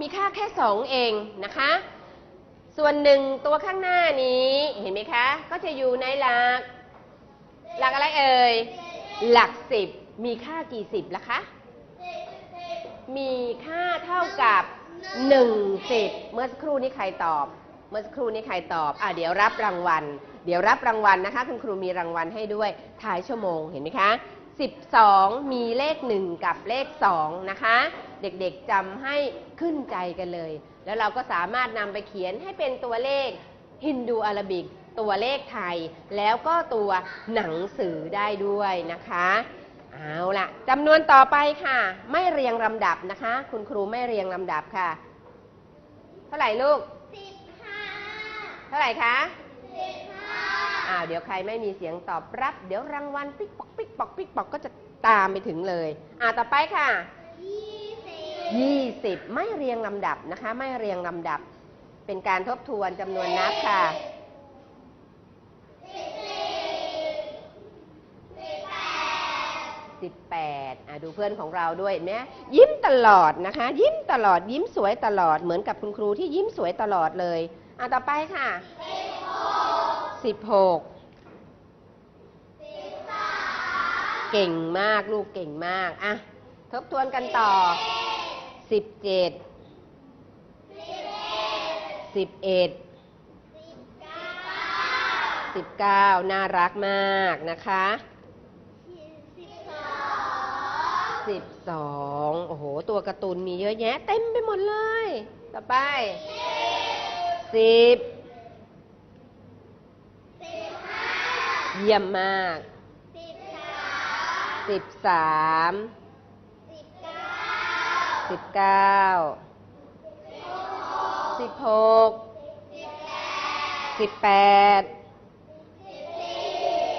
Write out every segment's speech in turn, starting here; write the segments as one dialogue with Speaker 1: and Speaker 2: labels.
Speaker 1: มีค่าแค่สองเองนะคะ ส่วนหนึ่งตัวข้างหน้านี้เห็นไหมคะ ก็จะอยู่ในหลัก หลักอะไรเอ่ย หลักสิบมีค่ากี่สิบล่ะคะ มีค่าเท่ากับหนึ่งสิบเมื่อสักครู่นี้ใครตอบ เมื่อสักครู่นี้ใครตอบ อะเดี๋ยวรับรางวัล เดี๋ยวรับรางวัลนะคะ คุณครูมีรางวัลให้ด้วยท้ายชั่วโมงเห็นไหมคะ 12 มีเลข 1 กับเลข 2 นะคะ เด็กๆจำให้ขึ้นใจกันเลย แล้วเราก็สามารถนำไปเขียนให้เป็นตัวเลขฮินดูอาราบิก ตัวเลขไทย แล้วก็ตัวหนังสือได้ด้วยนะคะ เอาล่ะจำนวนต่อไปค่ะ ไม่เรียงลำดับนะคะ คุณครูไม่เรียงลำดับค่ะ เท่าไหร่ลูกเท่าไหร่คะ อ้าวเดี๋ยวใครไม่มีเสียงตอบรับ เดี๋ยวรางวัลปิ๊กปอกปิ๊กปอกปิ๊กปอกก็จะตามไปถึงเลย อ่าต่อไปค่ะ20ไม่เรียงลำดับนะคะ ไม่เรียงลำดับ เป็นการทบทวนจำนวนนับค่ะ18อะดูเพื่อนของเราด้วยเห็นไหมยิ้มตลอดนะคะ ยิ้มตลอดยิ้มสวยตลอดเหมือนกับคุณครูที่ยิ้มสวยตลอดเลยอะต่อไปค่ะ 16เก่งมากลูกเก่งมากอะทบทวนกันต่อ17 11 19น่ารักมากนะคะ12โอ้โห ตัวการ์ตูนมีเยอะแยะเต็มไปหมดเลย ต่อไป10 เยี่ยมมาก13 19 16 18 14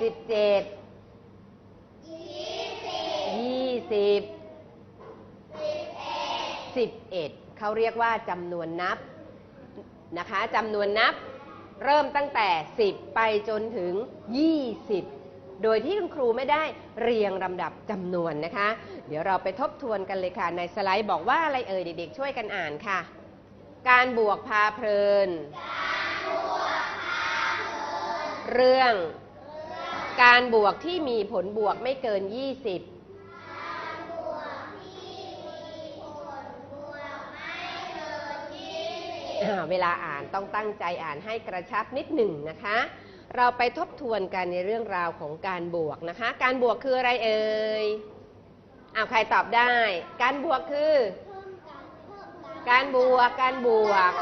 Speaker 1: สิบเจ็ดยี่สิบสิบเอ็ดเขาเรียกว่าจำนวนนับ นะคะจำนวนนับเริ่มตั้งแต่ 10 ไปจนถึง 20 โดยที่คุณครูไม่ได้เรียงลำดับจำนวนนะคะ เดี๋ยวเราไปทบทวนกันเลยค่ะ ในสไลด์บอกว่าอะไรเอ่ยเด็กๆช่วยกันอ่านค่ะ การบวกพาเพลิน เรื่อง การบวกที่มีผลบวกไม่เกิน 20 อ่า เวลาอ่านต้องตั้งใจอ่านให้กระชับนิดหนึ่งนะคะ เราไปทบทวนกันในเรื่องราวของการบวกนะคะ การบวกคืออะไรเอ่ยอ้าวใครตอบได้ การบวกคือ การบวกการบวก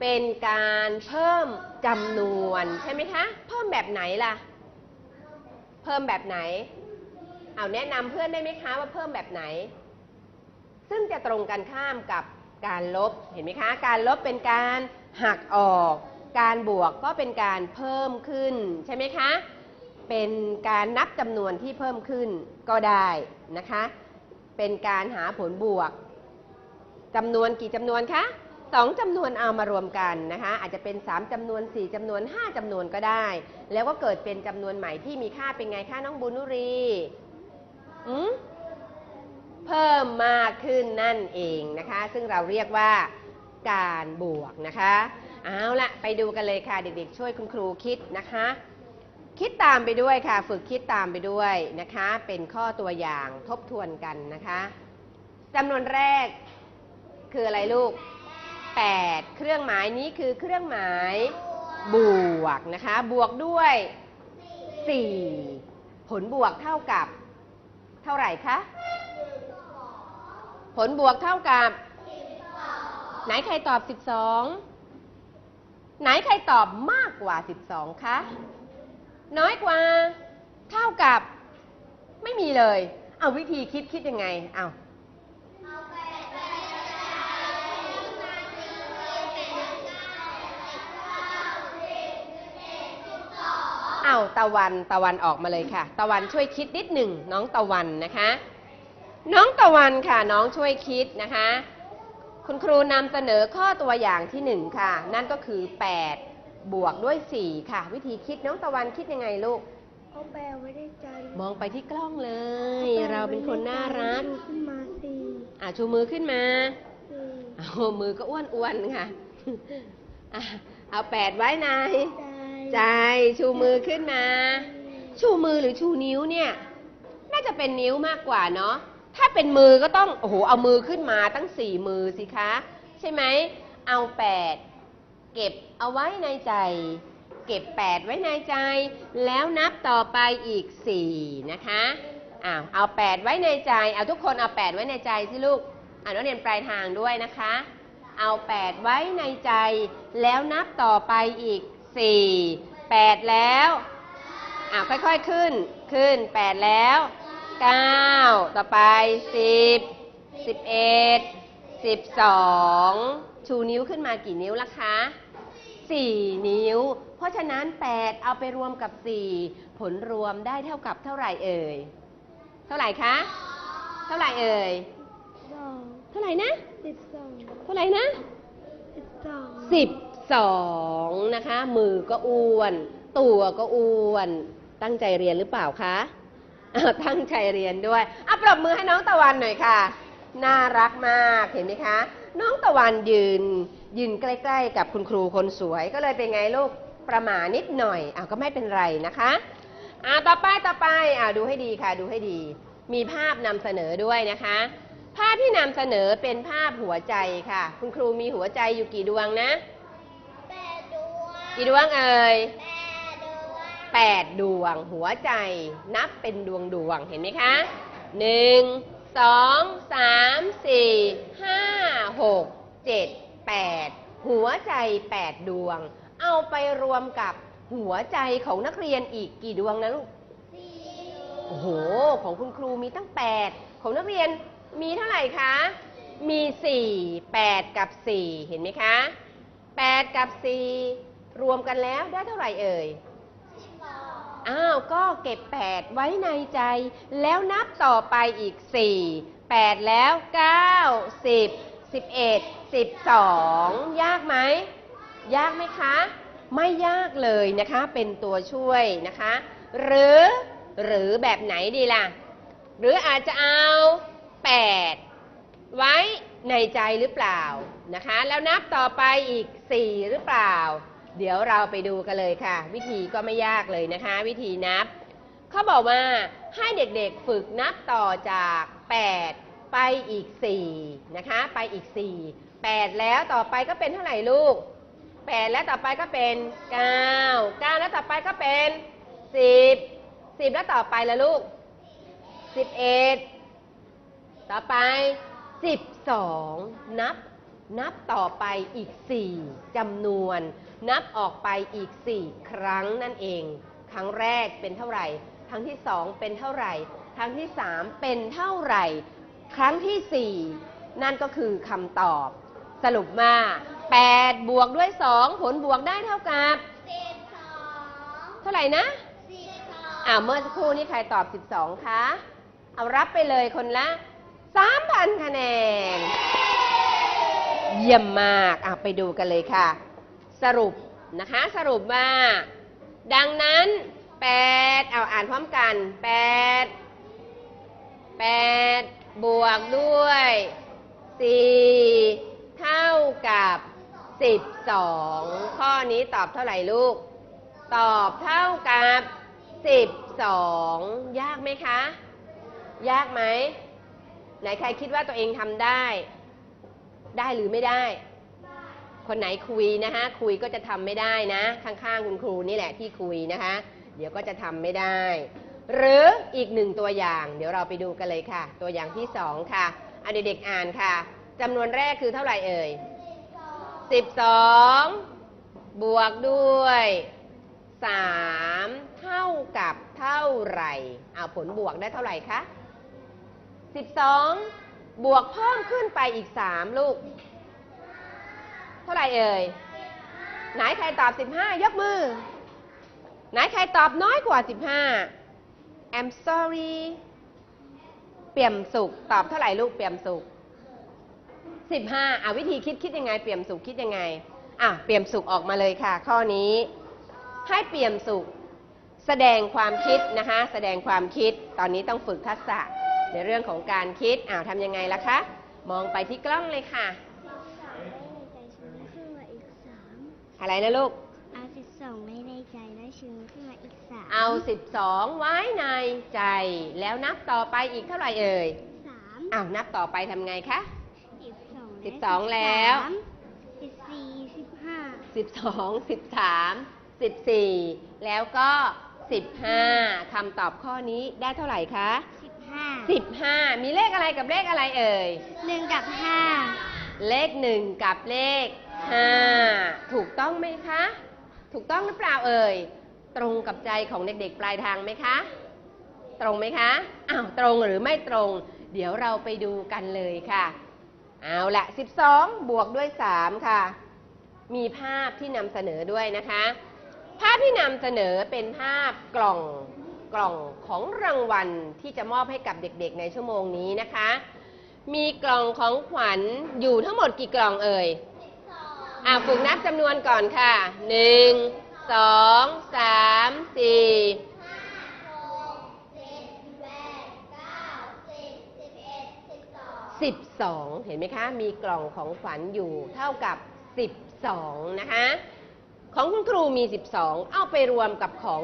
Speaker 1: เป็นการเพิ่มจำนวนใช่ไหมคะ เพิ่มแบบไหนล่ะ เพิ่มแบบไหนเอาแนะนำเพื่อนได้ไหมคะว่าเพิ่มแบบไหน ซึ่งจะตรงกันข้ามกับ การลบเห็นไหมคะ การลบเป็นการหักออก การบวกก็เป็นการเพิ่มขึ้นใช่ไหมคะ เป็นการนับจำนวนที่เพิ่มขึ้นก็ได้นะคะ เป็นการหาผลบวกจำนวนกี่จำนวนคะสองจำนวนเอามารวมกันนะคะอาจจะเป็น 3จำนวน 4จำนวน 5จำนวนก็ได้ แล้วก็เกิดเป็นจำนวนใหม่ที่มีค่าเป็นไงคะน้องบุญนุรีอืม เพิ่มมากขึ้นนั่นเองนะคะ ซึ่งเราเรียกว่าการบวกนะคะ เอาละไปดูกันเลยค่ะเด็กๆ ช่วยคุณครูคิดนะคะ คิดตามไปด้วยค่ะ ฝึกคิดตามไปด้วยนะคะ เป็นข้อตัวอย่างทบทวนกันนะคะจำนวนแรกคืออะไรลูก 8 เครื่องหมายนี้คือเครื่องหมายบวกนะคะ บวกด้วย 4 ผลบวกเท่ากับ เท่าไหร่คะ ผลบวกเท่ากับ ไหนใครตอบ 12 ไหนใครตอบมากกว่า 12 คะ น้อยกว่า เท่ากับ ไม่มีเลย เอาวิธีคิดคิดยังไง เอาเอาตะวันตะวันออกมาเลยค่ะ ตะวันช่วยคิดนิดหนึ่งน้องตะวันนะคะ น้องตะวันค่ะน้องช่วยคิดนะคะ คุณครูนำเสนอข้อตัวอย่างที่หนึ่งค่ะ นั่นก็คือ 8 บวกด้วย 4 ค่ะ วิธีคิดน้องตะวันคิดยังไงลูก
Speaker 2: เขาแปลไว้ในใจ
Speaker 1: มองไปที่กล้องเลย เราเป็นคนน่ารัก
Speaker 2: ดูขึ้นมาสี่
Speaker 1: อะชูมือขึ้นมา
Speaker 2: สี่
Speaker 1: เอามือก็อ้วนๆค่ะอะ เอาแปดไว้ใน
Speaker 2: ใจ
Speaker 1: ใจชูมือขึ้นมา ชูมือหรือชูนิ้วเนี่ย น่าจะเป็นนิ้วมากกว่าเนาะ ถ้าเป็นมือก็ต้อง โอ้โห เอามือขึ้นมาตั้งสี่มือสิคะ ใช่ไหม เอาแปดเก็บเอาไว้ในใจ เก็บแปดไว้ในใจ แล้วนับต่อไปอีกสี่นะคะอ้าวเอาแปดไว้ในใจ เอาทุกคนเอาแปดไว้ในใจสิลูกอ่านเรียนปลายทางด้วยนะคะ เอาแปดไว้ในใจ แล้วนับต่อไปอีกสี่แปดแล้วอ้าวค่อยๆขึ้น ขึ้นแปดแล้ว เก้าต่อไปสิบสิบเอ็ดสิบสองชูนิ้วขึ้นมากี่นิ้วล่ะคะ4นิ้ว เพราะฉะนั้น8เอาไปรวมกับ4ผลรวมได้เท่ากับเท่าไหร่เอ่ย เท่าไหร่คะ เท่าไหร่เอ่ยเท่าไหร่นะ
Speaker 2: สิบสอง
Speaker 1: เท่าไหร่นะ
Speaker 2: สิบสอง
Speaker 1: 12นะคะ มือก็อ้วน ตัวก็อ้วน ตั้งใจเรียนหรือเปล่าคะ ตั้งใจเรียนด้วยอะปรบมือให้น้องตะวันหน่อยค่ะ น่ารักมากเห็นไหมคะ น้องตะวันยืนยืนใกล้ๆ กับคุณครูคนสวยก็เลยเป็นไงลูกประหมานิดหน่อยอ้าวก็ไม่เป็นไรนะคะอ่าต่อไปต่อไปอ่าดูให้ดีค่ะ ดูให้ดี มีภาพนำเสนอด้วยนะคะ ภาพที่นำเสนอเป็นภาพหัวใจค่ะ คุณครูมีหัวใจอยู่กี่ดวงนะ
Speaker 2: แปดดวง
Speaker 1: กี่ดวงเอ่ย
Speaker 2: แปด ดวง
Speaker 1: แปดดวง หัวใจนับเป็นดวงดวงเห็นไหมคะหนึ่งสองสามสี่ห้าหกเจ็ดแปดหัวใจแปดดวง เอาไปรวมกับหัวใจของนักเรียนอีกกี่ดวงนะลูกโอ้โห ของคุณครูมีตั้ง 8 ของนักเรียนมีเท่าไหร่คะ มี 4 8 กับ 4 เห็นไหมคะ 8 กับ 4 รวมกันแล้วได้เท่าไหร่เอ่ย
Speaker 2: อ้า
Speaker 1: วก็เก็บ 8 ไว้ในใจ แล้วนับต่อไปอีก 4 8 แล้ว 9 10 11 12 ยากไหม ยากไหมคะ ไม่ยากเลยนะคะ เป็นตัวช่วยนะคะ หรือหรือแบบไหนดีล่ะ หรืออาจจะเอา 8 ไว้ในใจหรือเปล่านะคะ แล้วนับต่อไปอีก 4 หรือเปล่า เดี๋ยวเราไปดูกันเลยค่ะ วิธีก็ไม่ยากเลยนะคะ วิธีนับ เขาบอกว่าให้เด็กๆฝึกนับต่อจาก 8 ไปอีก 4 นะคะ ไปอีก 4 8 แล้วต่อไปก็เป็นเท่าไหร่ลูก 8 แล้วต่อไปก็เป็น 9 9 แล้วต่อไปก็เป็น 10 10 แล้วต่อไปละลูก 11 ต่อไป 12 นับนับต่อไปอีก 4จำนวน นับออกไปอีก 4 ครั้งนั่นเอง ครั้งแรกเป็นเท่าไหร่ ครั้งที่ 2 เป็นเท่าไหร่ ครั้งที่ 3 เป็นเท่าไหร่ ครั้งทีสี่4 นั่นก็คือคำตอบ สรุปว่า8บวกด้วย 2 ผลบวกได้เท่ากับ
Speaker 2: สิบสอง
Speaker 1: เท่าไหร่นะ
Speaker 2: สิบสอง
Speaker 1: อ่าเมื่อสักครู่นี้ใครตอบ 12 คะ เอารับไปเลยคนละ 3,000 คะแนน เยี่ยมมากอะไปดูกันเลยค่ะ สรุปนะคะสรุปว่า ดังนั้น 8 เอาอ่านพร้อมกัน 8 8 บวกด้วย 4 เท่ากับ 12 ข้อนี้ตอบเท่าไหร่ลูก ตอบเท่ากับ 12 ยากไหมคะ ยากไหม ไหนใครคิดว่าตัวเองทำได้ ได้หรือไม่ได้ คนไหนคุยนะคะคุยก็จะทำไม่ได้นะ ข้างๆคุณครูนี่แหละที่คุยนะคะ เดี๋ยวก็จะทำไม่ได้ หรืออีกหนึ่งตัวอย่าง เดี๋ยวเราไปดูกันเลยค่ะ ตัวอย่างที่สองค่ะอะเด็กๆอ่านค่ะจำนวนแรกคือเท่าไหร่เอ่ย12บวกด้วย3เท่ากับเท่าไหร่เอาผลบวกได้เท่าไหร่คะ12บวกเพิ่มขึ้นไปอีก3ลูก เท่าไหร่เอ่ย ไหนใครตอบ 15 ยกมือ ไหนใครตอบน้อยกว่า 15 I'm sorry เปี่ยมสุข ตอบเท่าไหร่ลูกเปี่ยมสุข 15อะวิธีคิดคิดยังไง เปี่ยมสุขคิดยังไง อะเปี่ยมสุขออกมาเลยค่ะ ข้อนี้ ให้เปี่ยมสุข แสดงความคิดนะคะ แสดงความคิด ตอนนี้ต้องฝึกทักษะในเรื่องของการคิด อ้าวทำยังไงล่ะคะ มองไปที่กล้องเลยค่ะ
Speaker 2: ขึ้นมาอีกสาม
Speaker 1: อะไรนะลูก
Speaker 2: เอาสิบสองไว้ในใจแล้วชื้นขึ้นมาอีกสาม
Speaker 1: เอา 12 ไว้ในใจ แล้วนับต่อไปอีกเท่าไหร่เอ่ย
Speaker 2: สาม
Speaker 1: อ้าวนับต่อไปทำไงคะ
Speaker 2: สิบสอง
Speaker 1: สิบสองแล้ว
Speaker 2: สิบสี่สิบห้า
Speaker 1: 12 13 14 แล้วก็ 15คำตอบข้อนี้ได้เท่าไหร่คะ
Speaker 2: สิบห้า
Speaker 1: 15 มีเลขอะไรกับเลขอะไรเอ่ย
Speaker 2: หนึ่งกับห้า
Speaker 1: เลข 1 กับเลข 5ถูกต้องไหมคะ ถูกต้องหรือเปล่าเอ่ย ตรงกับใจของเด็กๆ ปลายทางไหมคะ ตรงไหมคะอ้าวตรงหรือไม่ตรง เดี๋ยวเราไปดูกันเลยค่ะ เอาละ12 บวกด้วย 3 ค่ะ มีภาพที่นำเสนอด้วยนะคะ ภาพที่นำเสนอเป็นภาพกล่องกล่องของรางวัลที่จะมอบให้กับเด็กๆ ในชั่วโมงนี้นะคะ มีกล่องของขวัญอยู่ทั้งหมดกี่กล่องเอ่ย อ่าฝึกนับจำนวนก่อนค่ะหนึ่งสองสามสี่สิบสองเห็นไหมคะ มีกล่องของขวัญอยู่เท่ากับสิบสองนะคะ ของคุณครูมีสิบสองเอาไปรวมกับของ